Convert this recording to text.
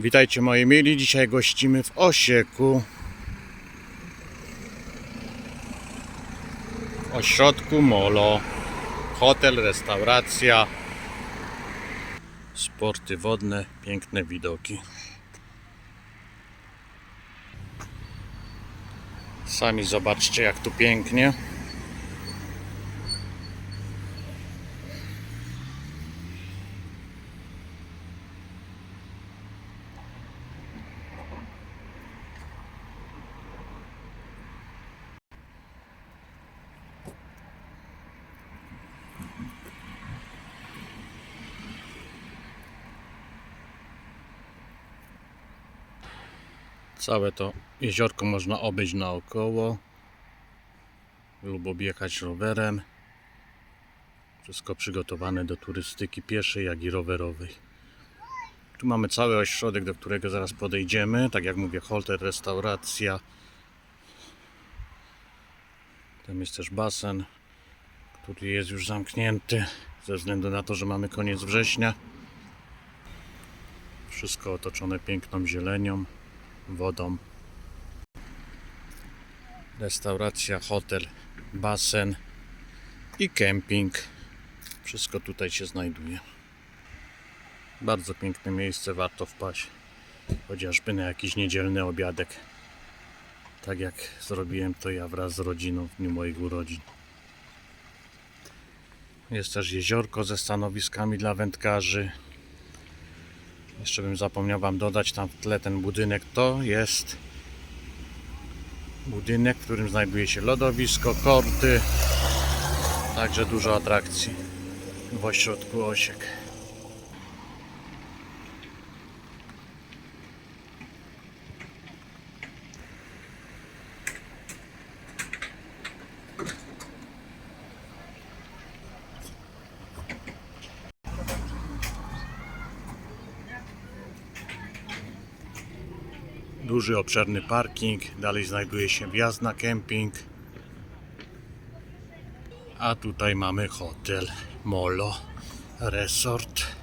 Witajcie moi mili, dzisiaj gościmy w Osieku. W ośrodku Molo. Hotel, restauracja. Sporty wodne, piękne widoki. Sami zobaczcie jak tu pięknie. Całe to jeziorko można obejść naokoło lub objechać rowerem. Wszystko przygotowane do turystyki pieszej, jak i rowerowej. Tu mamy cały ośrodek, do którego zaraz podejdziemy. Tak jak mówię, hotel, restauracja. Tam jest też basen, który jest już zamknięty ze względu na to, że mamy koniec września. Wszystko otoczone piękną zielenią wodą. Restauracja, hotel, basen i kemping. Wszystko tutaj się znajduje. Bardzo piękne miejsce, warto wpaść. Chociażby na jakiś niedzielny obiadek. Tak jak zrobiłem to ja wraz z rodziną w dniu moich urodzin. Jest też jeziorko ze stanowiskami dla wędkarzy. Jeszcze bym zapomniał Wam dodać tam w tle ten budynek. To jest budynek, w którym znajduje się lodowisko, korty. Także dużo atrakcji w ośrodku Osiek. Duży, obszerny parking. Dalej znajduje się wjazd na kemping. A tutaj mamy hotel Molo Resort.